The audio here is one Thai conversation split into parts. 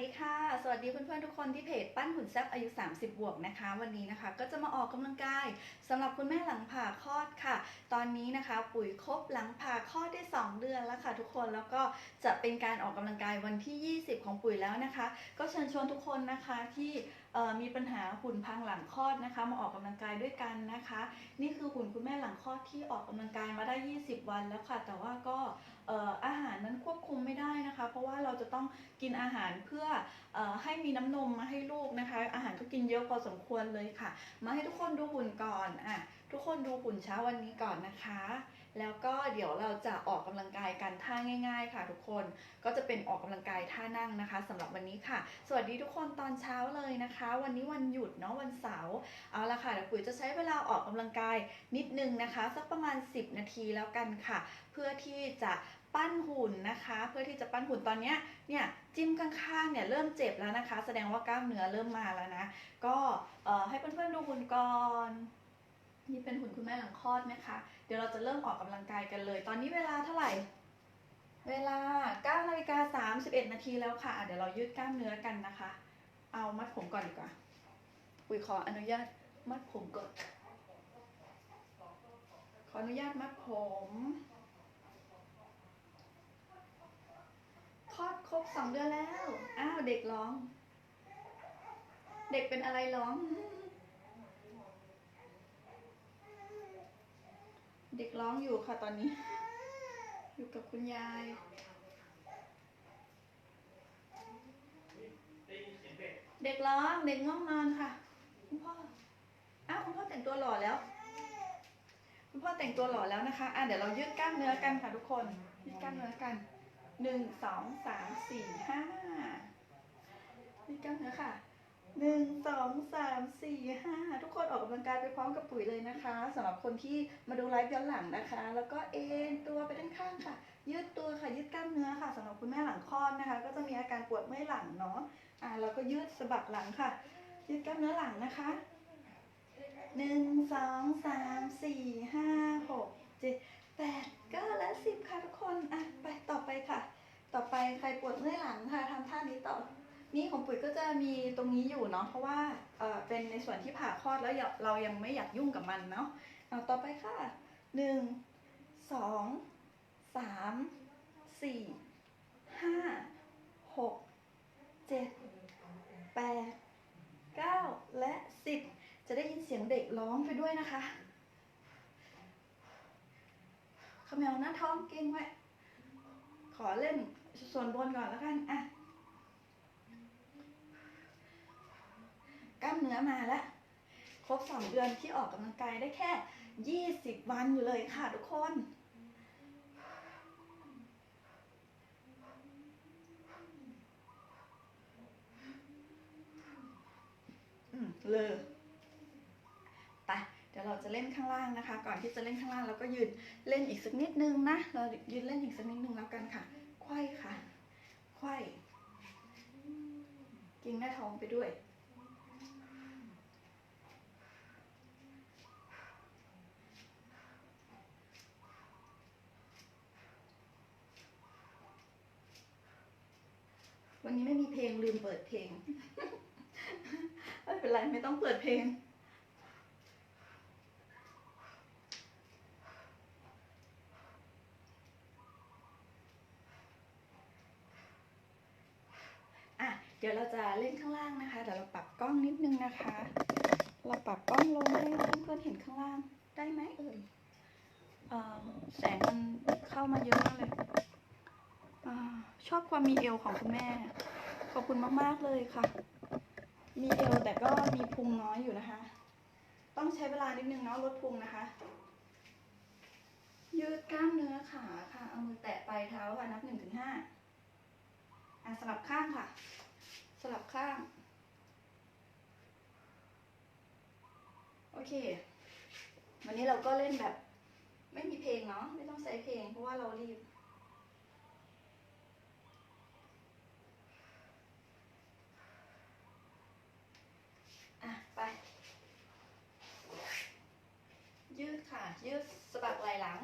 ดีค่ะ สวัสดีเพื่อนๆทุกคนที่เพจปั้นหุ่นแซบอายุ 30 บวกนะคะ วันนี้นะคะก็จะมาออกกำลังกายสำหรับคุณแม่หลังผ่าคลอดค่ะ ตอนนี้นะคะ ปุ๋ยครบหลังผ่าคลอดได้ 2 เดือนแล้วค่ะ ทุกคนแล้วก็จะเป็นการออกกำลังกายวันที่ 20 ของปุ๋ยแล้วนะคะ ก็เชิญชวนทุกคนนะคะที่มีปัญหาหุ่นพังหลังคลอดนะคะ มาออกกำลังกายด้วยกันนะคะ นี่คือหุ่นคุณแม่หลังคลอดที่ออกกำลังกายมาได้ 20 วันแล้วค่ะ แต่ว่าก็ อาหารนั้นควบคุมไม่ได้นะคะ เพราะว่าเราจะต้องกินอาหารเพื่อออให้มีน้ำนมมาให้ลูกนะคะ อาหารก็กินเยอะพอสมควรเลยค่ะ มาให้ทุกคนดูหุ่นก่อนอะทุกคนดูหุ่นเช้าวันนี้ก่อนนะคะ แล้วก็เดี๋ยวเราจะออกกำลังกายกันท่าง่าย ๆ ค่ะ ทุกคนก็จะเป็นออกกำลังกายท่านั่งนะคะสำหรับวันนี้ค่ะ สวัสดีทุกคนตอนเช้าเลยนะคะ วันนี้วันหยุดเนาะวันเสาร์เอาละค่ะเดี๋ยวปุ๋ยจะใช้เวลาออกกำลังกายนิดนึงนะคะ สักประมาณ 10 นาทีแล้วกันค่ะ เพื่อที่จะปั้นหุ่นนะคะ เพื่อที่จะปั้นหุ่นตอนเนี้ยเนี่ยจิ้มข้างๆเนี่ยเริ่มเจ็บแล้วนะคะ แสดงว่ากล้ามเนื้อเริ่มมาแล้วนะ ก็ให้เพื่อนๆดูหุ่นก่อน นี่เป็นหุ่นคุณแม่หลังคลอดนะคะ เดี๋ยวเราจะเริ่มออกกำลังกายกันเลย ตอนนี้เวลาเท่าไหร่ เวลา9นาฬิกา31 นาทีแล้วค่ะอะ เดี๋ยวเรายืดกล้ามเนื้อกันนะคะ เอามัดผมก่อนดีกว่า ปุ๋ยขออนุญาตมัดผมก่อน ขออนุญาตมัดผมคลอดครบสองเดือนแล้ว อ้าวเด็กร้อง เด็กเป็นอะไรร้อง เด็กร้องอยู่ค่ะตอนนี้ อยู่กับคุณยายเด็กร้องเด็กง่วงนอนค่ะ คุณพ่ออ้าวคุณพ่อแต่งตัวหล่อแล้ว คุณพ่อแต่งตัวหล่อแล้วนะคะอะเดี๋ยวเรายืดกล้ามเนื้อกันค่ะทุกคนยืดกล้ามเนื้อกันหนึ่งสองสามสี่ห้ายืดกล้ามเนื้อค่ะ หนึ่งสองสามสี่ห้าทุกคนออกกำลังกายไปพร้อมกับปุ๋ยเลยนะคะสำหรับคนที่มาดูไลฟ์ย้อนหลังนะคะ แล้วก็เอ็นตัวไปด้านข้างค่ะ ยืดตัวค่ะยืดกล้ามเนื้อค่ะสำหรับคุณแม่หลังคลอดนะคะ ก็จะมีอาการปวดเมื่อยหลังเนาะอ่าเราก็ยืดสะบักหลังค่ะ ยืดกล้ามเนื้อหลังนะคะหนึ่งสองสามสี่ห้าหกเจ็ดแปดเก้าและสิบค่ะทุกคนอะไปต่อไปค่ะ ต่อไปใครปวดเมื่อยหลังค่ะทำท่านี้ต่อ นี่ของปุ๋ยก็จะมีตรงนี้อยู่เนาะเพราะว่าเออเป็นในส่วนที่ผ่าคลอดแล้วเรายังไม่อยากยุ่งกับมันเนาะเอาต่อไปค่ะหนึ่งสองสามสี่ห้าหกเจ็ดแปดเก้าและสิบจะได้ยินเสียงเด็กร้องไปด้วยนะคะขมวหน้าท้องเก่งไว้ ขอเล่นส่วนบนก่อนแล้วกันอะ กล้ามเนื้อมาแล้ว ครบสองเดือนที่ออกกำลังกายได้แค่ยี่สิบวันอยู่เลยค่ะทุกคน อืมเลยไปเดี๋ยวเราจะเล่นข้างล่างนะคะ ก่อนที่จะเล่นข้างล่างเราก็ยืนเล่นอีกสักนิดนึงนะ เรายืนเล่นอีกสักนิดนึงแล้วกันค่ะไขว้ค่ะไขว้กิงหน้าท้องไปด้วย วันนี้ไม่มีเพลงลืมเปิดเพลง ไม่เป็นไรไม่ต้องเปิดเพลง อะ เดี๋ยวเราจะเล่นข้างล่างนะคะ เดี๋ยวเราปรับกล้องนิดนึงนะคะ เราปรับกล้องลงให้เพื่อนๆเห็นข้างล่างได้ไหมเอ่ยแสงมันเข้ามาเยอะมากเลย อชอบความมีเอวของคุณแม่ ขอบคุณมาก ๆ เลยค่ะ มีเอวแต่ก็มีพุงน้อยอยู่นะคะ ต้องใช้เวลานิดนึงเนาะลดพุงนะคะ ยืดกล้ามเนื้อขาค่ะ เอามือแตะปลายเท้าค่ะนับหนึ่งถึงห้าอะสลับข้างค่ะ สลับข้าง โอเค วันนี้เราก็เล่นแบบ ไม่มีเพลงเนาะไม่ต้องใช้เพลงเพราะว่าเรารีบ อะ ไป ยืด ค่ะ ยืดสะบักไหล่หลัง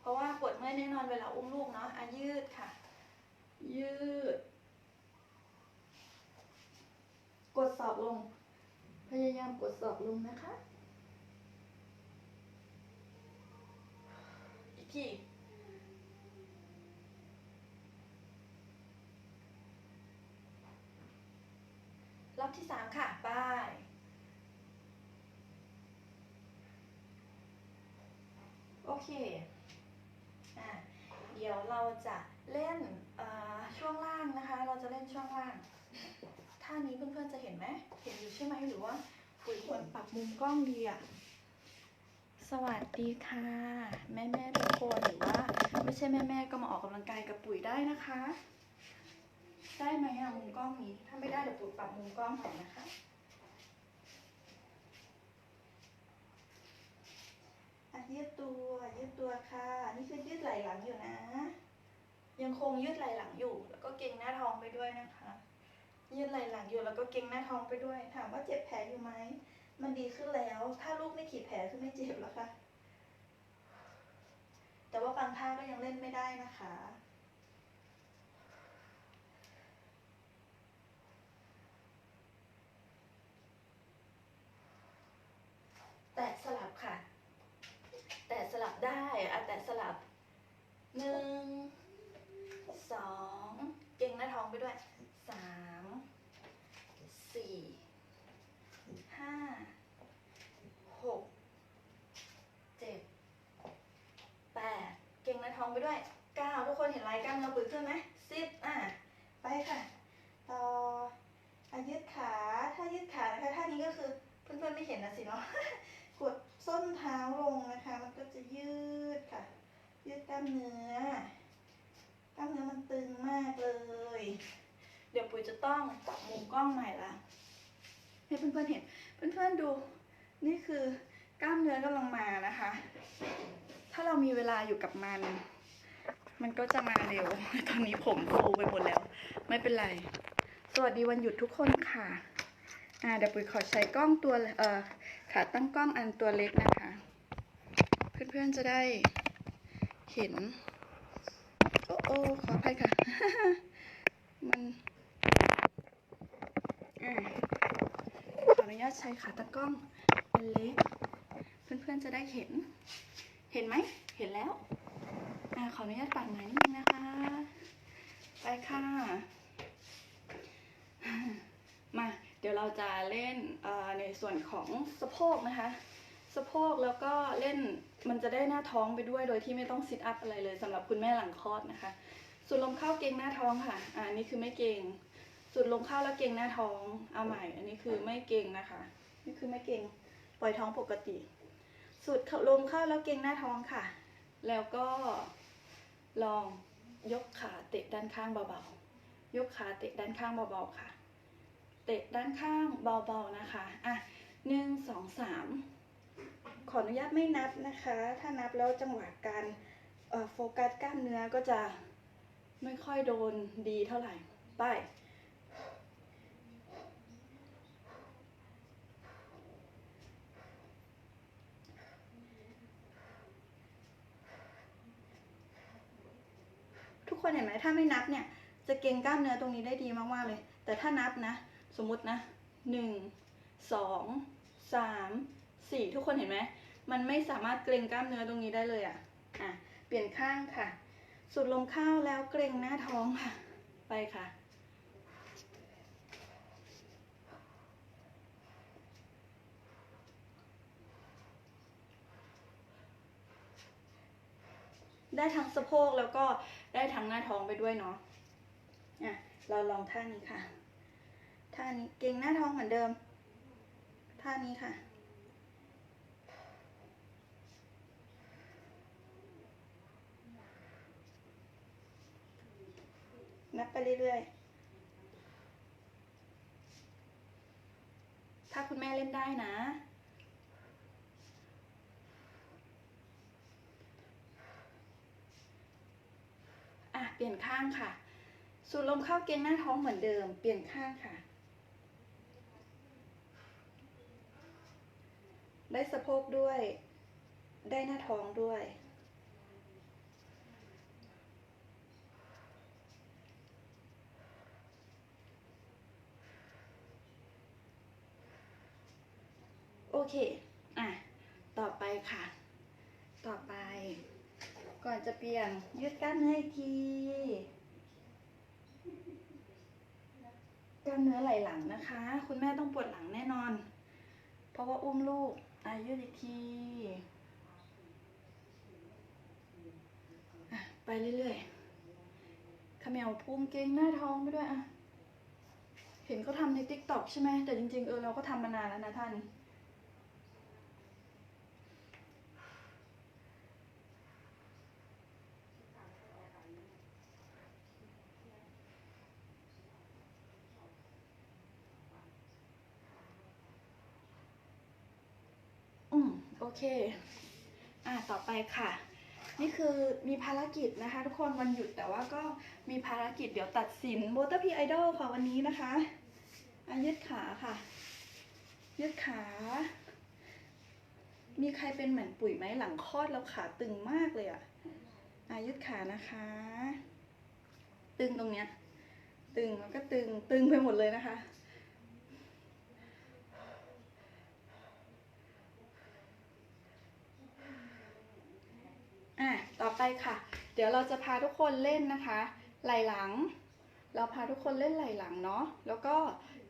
เพราะว่าปวดเมื่อยแน่นอนเวลาอุ้มลูกเนาะอะยืดค่ะ ยืด กดศอกลง พยายามกดศอกลงนะคะ อีกทีรอบที่สามค่ะไป้าย โอ เคอะเดี๋ยวเราจะเล่นช่วงล่างนะคะ เราจะเล่นช่วงล่าง ท่านี้เพื่อนๆจะเห็นไหมเห็นอยู่ใช่ไหมหรือว่าปุ๋ยควรปรับมุมกล้องดีอะสวัสดีค่ะ แม่แม่ๆทุกคนหรือว่า ไม่ใช่แม่แม่ๆก็มาออกกำลังกายกับปุ๋ยได้นะคะ ได้ไหมอะมุมกล้องนี้ถ้าไม่ได้เดี๋ยวปุ๋ยปรับมุมกล้องหน่อยนะคะ อะ ยืดตัว ยืดตัวค่ะ นี่คือยืดไหล่หลังอยู่นะ ยังคงยืดไหล่หลังอยู่ แล้วก็เกร็งหน้าท้องไปด้วยนะคะ ยืดไหล่หลังอยู่แล้วก็เกร็งหน้าท้องไปด้วย ถามว่าเจ็บแผลอยู่ไหม มันดีขึ้นแล้ว ถ้าลูกไม่ขีดแผลคือไม่เจ็บแล้วค่ะ แต่ว่าบางท่าก็ยังเล่นไม่ได้นะคะ แตะสลับค่ะ แตะสลับได้อะแตะสลับ หนึ่งสองเก่งหน้าท้องไปด้วยสามสี่ห้าหกเจ็ดแปดเก่งหน้าท้องไปด้วยเก้าทุกคนเห็นลายกล้ามเนื้อปืนขึ้นไหมสิบอะไปค่ะต่ออะยืดขาถ้ายืดขานะคะท่านี้ก็คือเพื่อนๆไม่เห็นนะสิเนาะกดส้นเท้าลงนะคะ มันก็จะยืดค่ะ ยืดกล้ามเนื้อกล้ามเนื้อมันตึงมากเลย เดี๋ยวปุ๋ยจะต้องปรับมุมกล้องใหม่ละให้เพื่อนๆเห็น เพื่อนๆดู นี่คือกล้ามเนื้อกำลังมานะคะ ถ้าเรามีเวลาอยู่กับมัน มันก็จะมาเร็ว ตอนนี้ผมฟูไปหมดแล้ว ไม่เป็นไร สวัสดีวันหยุดทุกคนค่ะ อ่าเดี๋ยวปุ๋ยขอใช้กล้องตัวเอ่อขาตั้งกล้องอันตัวเล็กนะคะ เพื่อนๆจะได้ เห็น โอ้โอ้ขออภัยค่ะ มันอ่าขออนุญาตใช้ขาตั้งกล้องอันเล็ก เพื่อนๆจะได้เห็น เห็นไหม เห็นแล้วอ่าขออนุญาตปัดหน่อยนิดนึงนะคะ ไปค่ะ มา เดี๋ยวเราจะเล่นเอ่อในส่วนของสะโพกนะคะ สะโพกแล้วก็เล่น มันจะได้หน้าท้องไปด้วยโดยที่ไม่ต้องซิทอัพอะไรเลยสำหรับคุณแม่หลังคลอดนะคะ สูดลมเข้าเกงหน้าท้องค่ะอ่าอันนี้คือไม่เกงสูดลมเข้าแล้วเกงหน้าท้อง เอาใหม่ อันนี้คือไม่เกงนะคะ นี่คือไม่เกงปล่อยท้องปกติ สูดลมเข้าแล้วเกงหน้าท้องค่ะ แล้วก็ลองยกขาเตะด้านข้างเบาๆ ยกขาเตะด้านข้างเบาๆค่ะ เตะด้านข้างเบาๆนะคะ อะหนึ่งสองสาม ขออนุญาตไม่นับนะคะ ถ้านับแล้วจังหวะการโฟกัสกล้ามเนื้อก็จะไม่ค่อยโดนดีเท่าไหร่ ไป ทุกคนเห็นไหมถ้าไม่นับเนี่ย จะเกร็งกล้ามเนื้อตรงนี้ได้ดีมาก ๆ เลย แต่ถ้านับนะ สมมตินะหนึ่งสองสามสี่ทุกคนเห็นไหม มันไม่สามารถเกรงกล้ามเนื้อตรงนี้ได้เลยอะอะ เปลี่ยนข้างค่ะสูดลมเข้าแล้วเกรงหน้าท้องค่ะ ไปค่ะ ได้ทั้งสะโพกแล้วก็ได้ทั้งหน้าท้องไปด้วยเนาะอะเราลองท่านี้ค่ะ ท่านี้เก่งหน้าท้องเหมือนเดิม ท่านี้ค่ะ นับไปเรื่อยๆ ถ้าคุณแม่เล่นได้นะ อะ เปลี่ยนข้างค่ะ สูดลมเข้าเกรงหน้าท้องเหมือนเดิม เปลี่ยนข้างค่ะ ได้สะโพกด้วย ได้หน้าท้องด้วย เค อะ ต่อไปค่ะ ต่อไป ก่อนจะเปลี่ยนยืดกล้ามเนื้ออีกทีกล้ามเนื้อไหล่หลังนะคะ คุณแม่ต้องปวดหลังแน่นอน เพราะว่าอุ้มลูกอายืดอีกทีอะไปเรื่อยๆเขมวพุงเกงหน้าท้องไปด้วยอะ เห็นเขาทำในติ๊กต็อกใช่ไหม แต่จริงๆ เออเราก็ทำมานานแล้วนะท่าน อืม โอ เค อะต่อไปค่ะ นี่คือมีภารกิจนะคะ ทุกคนวันหยุดแต่ว่าก็มีภารกิจเดี๋ยวตัดสินโบเตอร์พีไอดอลค่ะวันนี้นะคะอะยืดขาค่ะ ยืดขา มีใครเป็นเหมือนปุ๋ยไหมหลังคลอดแล้วขาตึงมากเลยอะอะยืดขานะคะ ตึงตรงเนี้ย ตึงแล้วก็ตึงตึงไปหมดเลยนะคะ อะ ต่อไป ค่ะ เดี๋ยวเราจะพาทุกคนเล่นนะคะ ไหล่หลัง เราพาทุกคนเล่นไหล่หลังเนาะ แล้วก็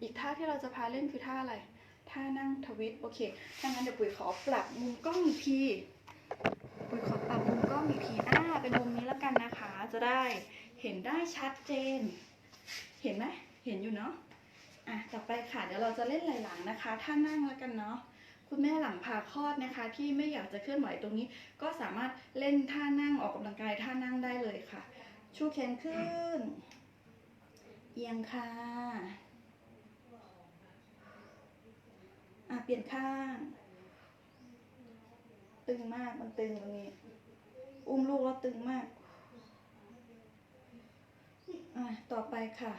อีกท่าที่เราจะพาเล่นคือท่าอะไร ท่านั่งทวิตโอเคถ้างั้นเดี๋ยวปุ๋ยขอปรับมุมกล้องอีกทีปุ๋ยขอปรับมุมกล้องอีกทีอ่าเป็นมุมนี้แล้วกันนะคะ จะได้เห็นได้ชัดเจน เห็นไหมเห็นอยู่เนาะ อะ ต่อไปค่ะ เดี๋ยวเราจะเล่นไหล่หลังนะคะ ท่านั่งแล้วกันเนาะ คุณแม่หลังผ่าคลอดนะคะ ที่ไม่อยากจะเคลื่อนไหวตรงนี้ ก็สามารถเล่นท่านั่งออกกำลังกายท่านั่งได้เลยค่ะ ชูแขนขึ้น เอียงค่ะอะเปลี่ยนข้าง ตึงมากมันตึงตรงนี้ อุ้มลูกแล้วตึงมากอะต่อไปค่ะ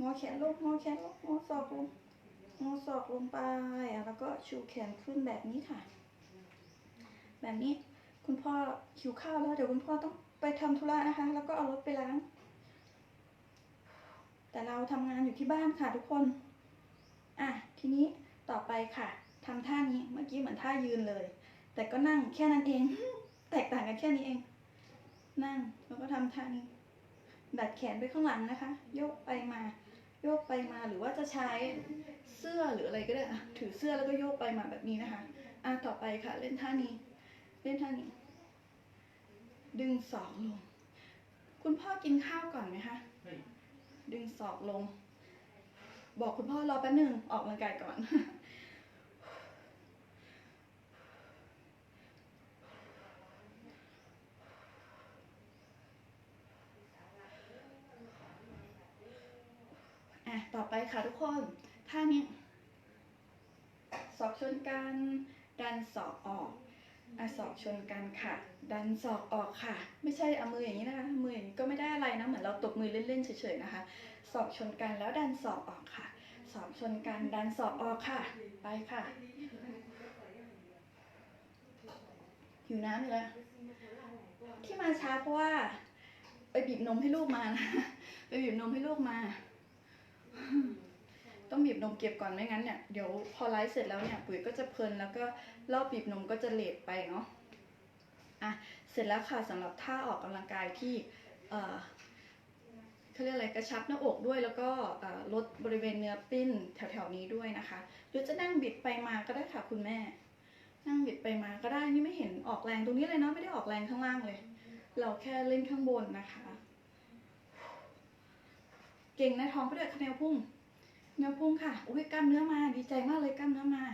งอแขนลงงอแขนลงงอศอกลง งอศอกลงไป แล้วก็ชูแขนขึ้นแบบนี้ค่ะ แบบนี้คุณพ่อหิวข้าวแล้ว เดี๋ยวคุณพ่อต้องไปทำธุระนะคะ แล้วก็เอารถไปล้าง แต่เราทำงานอยู่ที่บ้านค่ะทุกคน อะทีนี้ต่อไปค่ะทำท่านี้เมื่อกี้เหมือนท่ายืนเลย แต่ก็นั่งแค่นั้นเอง แตกต่างกันแค่นี้เอง นั่งแล้วก็ทำท่านี้ดัดแขนไปข้างหลังนะคะโยกไปมา โยกไปมาหรือว่าจะใช้เสื้อหรืออะไรก็ได้อะถือเสื้อแล้วก็โยกไปมาแบบนี้นะคะอะต่อไปค่ะ เล่นท่านี้ เล่นท่านี้ ดึงศอกลง คุณพ่อกินข้าวก่อนไหมคะดึงศอกลง บอกคุณพ่อรอแป๊บหนึ่งออกกำลังกายก่อน อะ ต่อไปค่ะทุกคนท่านี้ศอกชนกัน ดันศอกออกอะศอกชนกันค่ะ ดันศอกออกค่ะ ไม่ใช่เอามืออย่างนี้นะคะ มืออย่างนี้ก็ไม่ได้อะไรนะ เหมือนเราตบมือเล่นๆเฉยๆนะคะศอกชนกันแล้วดันศอกออกค่ะศอกชนกันดันศอกออกค่ะ ไปค่ะหิวน้ำอีกแล้วที่มาช้าเพราะว่า ไปบีบนมให้ลูกมานะ ไปบีบนมให้ลูกมา ต้องบีบนมเก็บก่อนไม่งั้นเนี่ยเดี๋ยวพอไลฟ์เสร็จแล้วเนี่ยปุ๋ยก็จะเพลินแล้วก็รอบบีบนมก็จะเลทไปเนาะอะเสร็จแล้วค่ะสำหรับท่าออกกำลังกายที่เอ่อเขาเรียกอะไรกระชับหน้าอกด้วยแล้วก็ลดบริเวณเนื้อปิ้นแถวๆนี้ด้วยนะคะหรือจะนั่งบิดไปมาก็ได้ค่ะคุณแม่ นั่งบิดไปมาก็ได้นี่ไม่เห็นออกแรงตรงนี้เลยเนาะไม่ได้ออกแรงข้างล่างเลย เราแค่เล่นข้างบนนะคะ เก่งในท้องไปด้วยคะแนวพุ่งแนวพุ่งค่ะ อุ้ยกล้ามเนื้อมา ดีใจมากเลยกล้ามเนื้อมา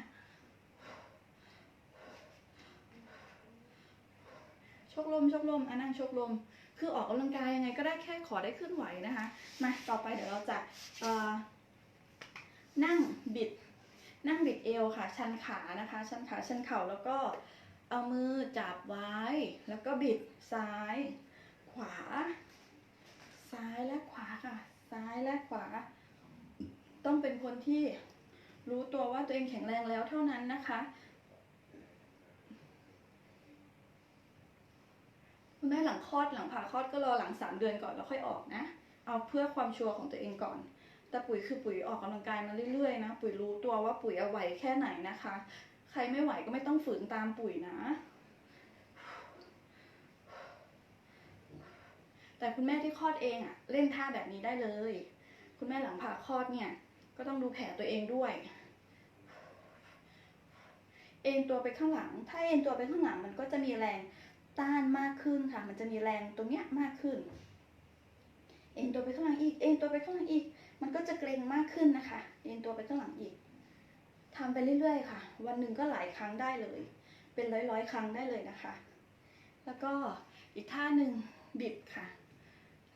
ชกลมชกลมอะนั่งชกลม คือออกกำลังกายยังไงก็ได้แค่ขอได้เคลื่อนไหวนะคะ มาต่อไปเดี๋ยวเราจะนั่งบิด นั่งบิดเอวค่ะ ชันขานะคะ ชันขาชันเข่าแล้วก็เอามือจับไว้ แล้วก็บิดซ้าย ขวา ซ้ายและขวาค่ะ ซ้ายและขวา ต้องเป็นคนที่รู้ตัวว่าตัวเองแข็งแรงแล้วเท่านั้นนะคะคุณแม่หลังคลอดหลังผ่าคลอดก็รอหลังสามเดือนก่อนแล้วค่อยออกนะ เอาเพื่อความชัวร์ของตัวเองก่อน แต่ปุ๋ยคือปุ๋ยออกกำลังกายมาเรื่อยๆนะ ปุ๋ยรู้ตัวว่าปุ๋ยเอาไหวแค่ไหนนะคะ ใครไม่ไหวก็ไม่ต้องฝืนตามปุ๋ยนะ แต่คุณแม่ที่คลอดเองอะเล่นท่าแบบนี้ได้เลย คุณแม่หลังผ่าคลอดเนี่ย ก็ต้องดูแผลตัวเองด้วย เอ็นตัวไปข้างหลัง ถ้าเอ็นตัวไปข้างหลังมันก็จะมีแรงต้านมากขึ้นค่ะ มันจะมีแรงตรงเนี้ยมากขึ้น เอ็นตัวไปข้างหลังอีก เอ็นตัวไปข้างหลังอีก มันก็จะเกร็งมากขึ้นนะคะ เอ็นตัวไปข้างหลังอีกทำไปเรื่อยๆค่ะ วันหนึ่งก็หลายครั้งได้เลย เป็นร้อยๆ ครั้งได้เลยนะคะ แล้วก็อีกท่าหนึ่งบิดค่ะ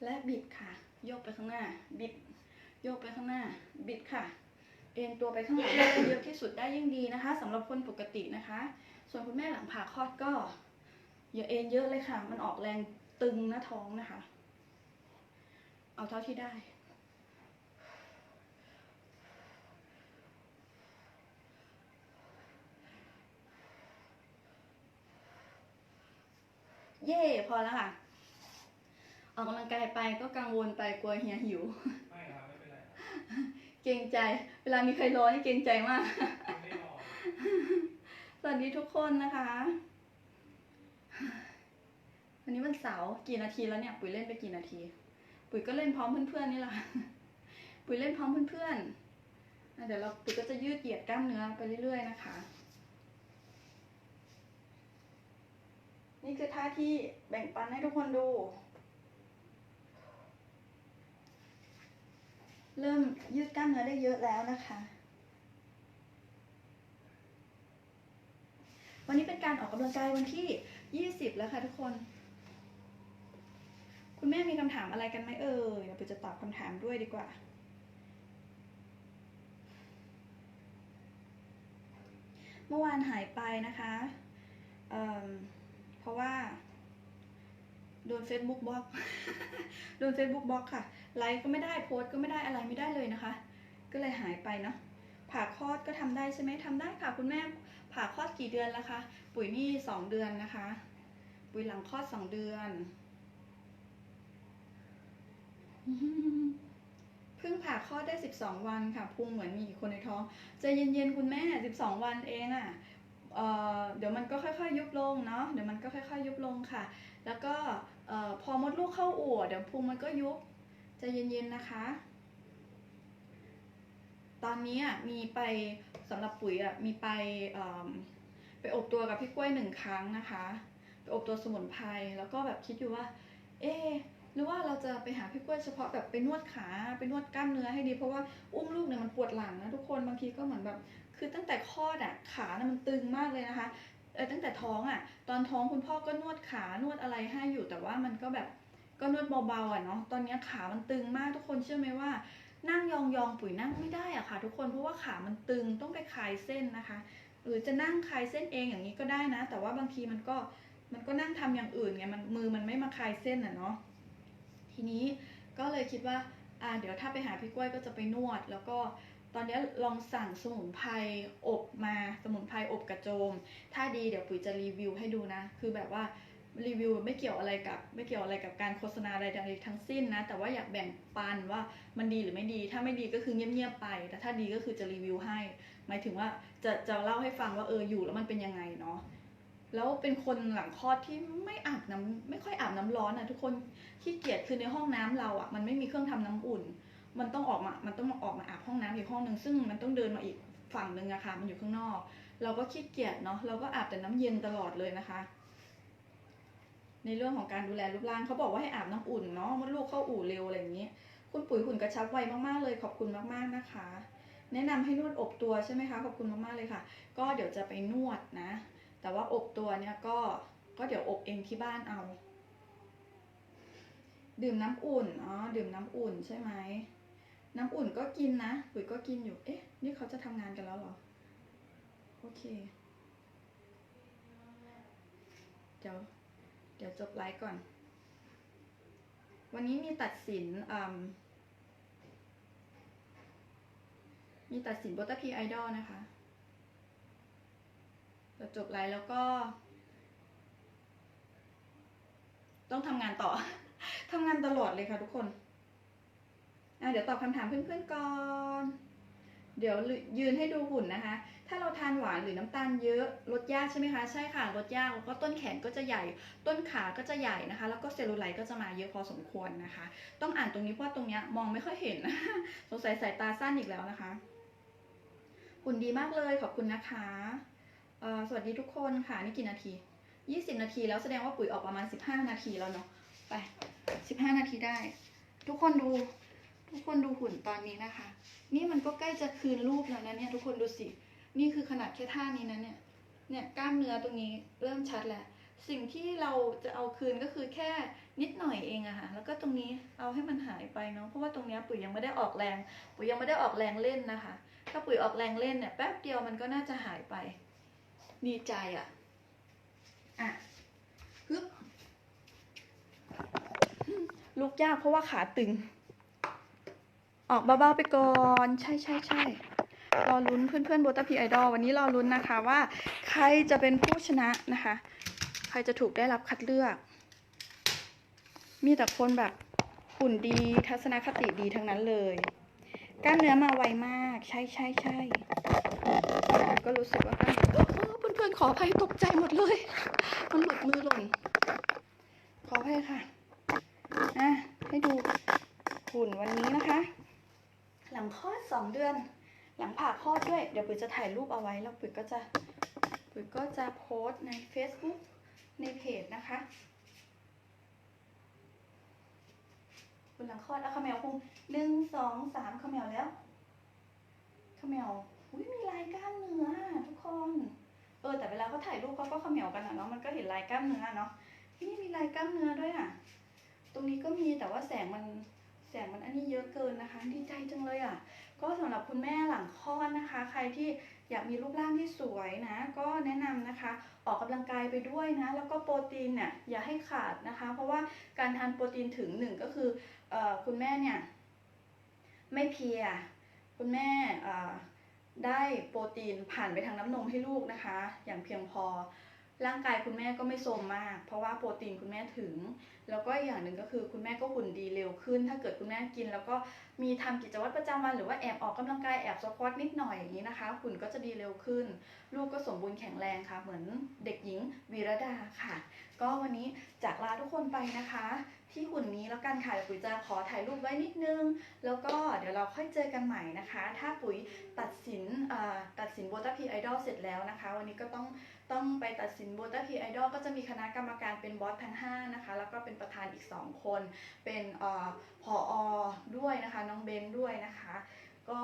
และบิดค่ะ โยกไปข้างหน้า บิด โยกไปข้างหน้า บิดค่ะ เอ็นตัวไปข้างหลังเยอะที่สุดได้ยิ่งดีนะคะสำหรับคนปกตินะคะ ส่วนคุณแม่หลังผ่าคลอดก็อย่าเอ็นเยอะเลยค่ะ มันออกแรงตึงหน้าท้องนะคะ เอาเท่าที่ได้เย่พอแล้วค่ะ ออกกำลังกายไปก็กังวลไปกลัวเฮียหิว ไม่ครับไม่เป็นไรเกรงใจ เวลามีใครรอนี่เกรงใจมาก ไม่รอสวัสดีทุกคนนะคะ วันนี้วันเสาร์กี่นาทีแล้วเนี่ย ปุ๋ยเล่นไปกี่นาที ปุ๋ยก็เล่นพร้อมเพื่อนๆนี่แหละ ปุ๋ยเล่นพร้อมเพื่อนๆอะเดี๋ยวเราปุ๋ยก็จะยืดเหยียดกล้ามเนื้อไปเรื่อยๆนะคะ นี่คือท่าที่แบ่งปันให้ทุกคนดู เริ่มยืดกล้ามเนื้อได้เยอะแล้วนะคะ วันนี้เป็นการออกกำลังกายวันที่ 20 แล้วค่ะทุกคน คุณแม่มีคำถามอะไรกันไหมเอ่ยเดี๋ยวไปจะตอบคำถามด้วยดีกว่าเมื่อวานหายไปนะคะเเพราะว่า โดน Facebook บล็อก โดน Facebook บล็อกค่ะ ไลฟ์ก็ไม่ได้โพสต์ก็ไม่ได้อะไรไม่ได้เลยนะคะ ก็เลยหายไปเนาะ ผ่าคลอดก็ทำได้ใช่ไหมทำได้ค่ะ คุณแม่ผ่าคลอดกี่เดือนแล้วคะ ปุ๋ยนี่สองเดือนนะคะ ปุ๋ยหลังคลอดสองเดือน เพิ่งผ่าคลอดได้12วันค่ะพุงเหมือนมีอีกคนในท้องใจเย็นๆคุณแม่12วันเองอะ่ะเเดี๋ยวมันก็ค่อยๆ ยุบลงเนาะ เดี๋ยวมันก็ค่อยๆ ยุบลงค่ะ แล้วก็ ออพอมดลูกเข้าอู่เดี๋ยวพุงมันก็ยุบใจเย็นๆนะคะ ตอนนี้มีไปสำหรับปุ๋ยอะมีไปไปอบตัวกับพี่กล้วยหนึ่งครั้งนะคะ ไปอบตัวสมุนไพรแล้วก็แบบคิดอยู่ว่า เอ๊หรือว่าเราจะไปหาพี่กล้วยเฉพาะแบบไปนวดขาไปนวดกล้ามเนื้อให้ดีเพราะว่าอุ้มลูกเนี่ยมันปวดหลังนะทุกคนบางทีก็เหมือนแบบ คือตั้งแต่คลอดอะขาเนี่ยมันตึงมากเลยนะคะ เออตั้งแต่ท้องอะ ตอนท้องคุณพ่อก็นวดขานวดอะไรให้อยู่แต่ว่ามันก็แบบก็นวดเบาๆอะเนาะตอนนี้ขามันตึงมากทุกคนเชื่อไหมว่า นั่งยองๆปุ๋ยนั่งไม่ได้อะค่ะ ทุกคนเพราะว่าขามันตึงต้องไปคลายเส้นนะคะหรือจะนั่งคลายเส้นเองอย่างนี้ก็ได้นะ แต่ว่าบางทีมันก็มันก็นั่งทำอย่างอื่นไงมันมือมันไม่มาคลายเส้นอะเนาะทีนี้ก็เลยคิดว่าอ่าเดี๋ยวถ้าไปหาพี่กล้วยก็จะไปนวดแล้วก็ ตอนนี้ลองสั่งสมุนไพรอบมาสมุนไพรอบกระโจม ถ้าดีเดี๋ยวปุ๋ยจะรีวิวให้ดูนะ คือแบบว่ารีวิวไม่เกี่ยวอะไรกับไม่เกี่ยวอะไรกับการโฆษณาอะไรใดๆทั้งสิ้นนะ แต่ว่าอยากแบ่งปันว่ามันดีหรือไม่ดี ถ้าไม่ดีก็คือเงียบๆไป แต่ถ้าดีก็คือจะรีวิวให้ หมายถึงว่าจะจะเล่าให้ฟังว่าเอออยู่แล้วมันเป็นยังไงเนาะแล้วเป็นคนหลังคลอดที่ไม่อาบน้ำไม่ค่อยอาบน้ำร้อนนะทุกคนขี้เกียจคือในห้องน้ำเราอะ่ะมันไม่มีเครื่องทำน้ำอุ่น มันต้องออกมา มันต้องออกมาอาบห้องน้ำอีกห้องหนึ่งซึ่งมันต้องเดินมาอีกฝั่งหนึ่งอะค่ะ มันอยู่ข้างนอก เราก็ขี้เกียจเนาะ เราก็อาบแต่น้ำเย็นตลอดเลยนะคะ ในเรื่องของการดูแลรูปร่างเขาบอกว่าให้อาบน้ำอุ่นเนาะมดลูกเข้าอู่เร็วอะไรอย่างนี้ คุณปุ๋ยหุ่นกระชับไวมากๆเลย ขอบคุณมากๆนะคะ แนะนำให้นวดอบตัวใช่ไหมคะ ขอบคุณมากๆเลยค่ะ ก็เดี๋ยวจะไปนวดนะ แต่ว่าอบตัวเนี่ยก็ ก็เดี๋ยวอบเองที่บ้านเอา ดื่มน้ำอุ่น อ๋อ ดื่มน้ำอุ่นใช่ไหม น้ำอุ่นก็กินนะปุ๋ยก็กินอยู่ เอ๊ะ นี่เขาจะทำงานกันแล้วเหรอ โอเค เดี๋ยว เดี๋ยวจบไลฟ์ก่อน วันนี้มีตัดสินอืมมีตัดสินบตพีไอดอลนะคะเดี๋ยวจบไลฟ์แล้วก็ ต้องทำงานต่อ ทำงานตลอดเลยค่ะทุกคน เดี๋ยวตอบคำถามเพื่อนๆก่อน เดี๋ยวยืนให้ดูหุ่นนะคะ ถ้าเราทานหวานหรือน้ำตาลเยอะลดยากใช่ไหมคะ ใช่ค่ะลดยากแล้วก็ต้นแขนก็จะใหญ่ ต้นขาก็จะใหญ่นะคะ แล้วก็เซลลูไลท์ก็จะมาเยอะพอสมควรนะคะ ต้องอ่านตรงนี้เพราะตรงนี้มองไม่ค่อยเห็น สงสัยสายตาสั้นอีกแล้วนะคะ หุ่นดีมากเลยขอบคุณนะคะสวัสดีทุกคนค่ะนี่กี่นาที 20 นาทีแล้วแสดงว่าปุ๋ยออกประมาณ 15 นาทีแล้วเนาะไป 15 นาทีได้ ทุกคนดู ทุกคนดูหุ่นตอนนี้นะคะ นี่มันก็ใกล้จะคืนรูปแล้วนะเนี่ยทุกคนดูสิ นี่คือขนาดแค่ท่านี้นะเนี่ย เนี่ยกล้ามเนื้อตรงนี้เริ่มชัดแล้ว สิ่งที่เราจะเอาคืนก็คือแค่นิดหน่อยเองอะค่ะ แล้วก็ตรงนี้เอาให้มันหายไปเนาะ เพราะว่าตรงเนี้ยปุ๋ยยังไม่ได้ออกแรง ปุ๋ยยังไม่ได้ออกแรงเล่นนะคะ ถ้าปุ๋ยออกแรงเล่นเนี่ยแป๊บเดียวมันก็น่าจะหายไป ดีใจอะอะฮึบลุกยากเพราะว่าขาตึง ออกเบาๆไปก่อน ใช่ใช่ใช่รอลุ้นเพื่อนๆโบตาพีไอดอลวันนี้รอลุ้นนะคะว่า ใครจะเป็นผู้ชนะนะคะ ใครจะถูกได้รับคัดเลือก มีแต่คนแบบหุ่นดีทัศนคติดีทั้งนั้นเลยกล้ามเนื้อมาไวมาก ใช่ใช่ใช่ก็รู้สึกว่ากล้ามเออเออเพื่อนๆขออภัยตกใจหมดเลยมันหลุดมือหล่นขออภัยค่ะอะให้ดูหุ่นวันนี้นะคะ หลังคลอดสองเดือน หลังผ่าคลอดด้วย เดี๋ยวปุ๋ยจะถ่ายรูปเอาไว้ แล้วปุ๋ยก็จะปุ๋ยก็จะโพสต์ใน Facebook ในเพจนะคะบนหลังคลอดเอาขมแมวคงหนึ่งสองสามขมแมวแล้วขมแมวอุ้ยมีลายกล้ามเนื้อทุกคน เออ แต่เวลาเขาถ่ายรูปเขาก็ขมแมวกันอะเนาะมันก็เห็นลายกล้ามเนื้อเนาะนี่มีลายกล้ามเนื้อด้วยอะตรงนี้ก็มีแต่ว่าแสงมัน แสงมันอันนี้เยอะเกินนะคะ ดีใจจังเลยอะ ก็สำหรับคุณแม่หลังคลอดนะคะ ใครที่อยากมีรูปร่างที่สวยนะ ก็แนะนำนะคะ ออกกำลังกายไปด้วยนะ แล้วก็โปรตีนเนี่ยอย่าให้ขาดนะคะ เพราะว่าการทานโปรตีนถึงหนึ่งก็คือออคุณแม่เนี่ยไม่เพีย คุณแม่ได้โปรตีนผ่านไปทางน้ำนมให้ลูกนะคะ อย่างเพียงพอ ร่างกายคุณแม่ก็ไม่โทรมมาก เพราะว่าโปรตีนคุณแม่ถึง แล้วก็อย่างหนึ่งก็คือคุณแม่ก็หุ่นดีเร็วขึ้น ถ้าเกิดคุณแม่กิน แล้วก็มีทำกิจวัตรประจำวันหรือว่าแอบออกกำลังกายแอบสควอตนิดหน่อยอย่างนี้นะคะหุ่นก็จะดีเร็วขึ้น ลูกก็สมบูรณ์แข็งแรงค่ะ เหมือนเด็กหญิงวีรดาค่ะ ก็วันนี้จากลาทุกคนไปนะคะ ที่หุ่นนี้แล้วกันค่ะเดี๋ยวปุ๋ยจะขอถ่ายรูปไว้นิดนึง แล้วก็เดี๋ยวเราค่อยเจอกันใหม่นะคะ ถ้าปุ๋ยตัดสินตัดสินโบตาพีไอดอลเสร็จแล้วนะคะ วันนี้ก็ต้อง ต้องไปตัดสินโบตาพีไอดอลก็จะมีคณะกรรมการเป็นบอสทั้ง5นะคะ แล้วก็เป็นประธานอีก 2 คน เป็นอ่ออด้วยนะคะ น้องเบนด้วยนะคะ ก็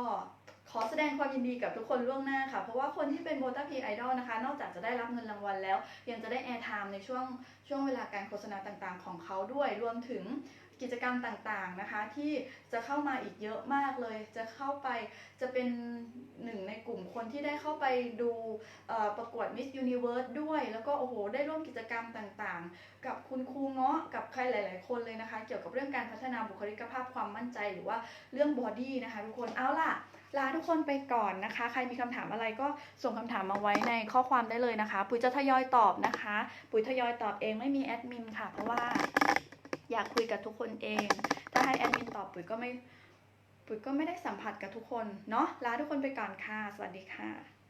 ขอแสดงความยินดีกับทุกคนล่วงหน้าค่ะ เพราะว่าคนที่เป็นโบตาพีไอดอลนะคะ นอกจากจะได้รับเงินรางวัลแล้ว ยังจะได้แอร์ไทม์ในช่วงช่วงเวลาการโฆษณาต่างๆ ของเขาด้วย รวมถึง กิจกรรมต่างๆนะคะ ที่จะเข้ามาอีกเยอะมากเลย จะเข้าไปจะเป็นหนึ่งในกลุ่มคนที่ได้เข้าไปดูประกวด Miss Universe ด้วย แล้วก็โอ้โหได้ร่วมกิจกรรมต่างๆ กับคุณครูเงาะกับใครหลาย ๆ คนเลยนะคะ เกี่ยวกับเรื่องการพัฒนาบุคลิกภาพความมั่นใจหรือว่าเรื่องบอดี้นะคะทุกคนเอาล่ะลาทุกคนไปก่อนนะคะ ใครมีคำถามอะไรก็ส่งคำถามมาไว้ในข้อความได้เลยนะคะ ปุ๋ยจะทยอยตอบนะคะ ปุ๋ยทยอยตอบเองไม่มีแอดมินค่ะ เพราะว่า อยากคุยกับทุกคนเอง ถ้าให้แอดมินตอบปุ๋ยก็ไม่ปุ๋ยก็ไม่ได้สัมผัสกับทุกคนเนาะลาทุกคนไปก่อนค่ะ สวัสดีค่ะ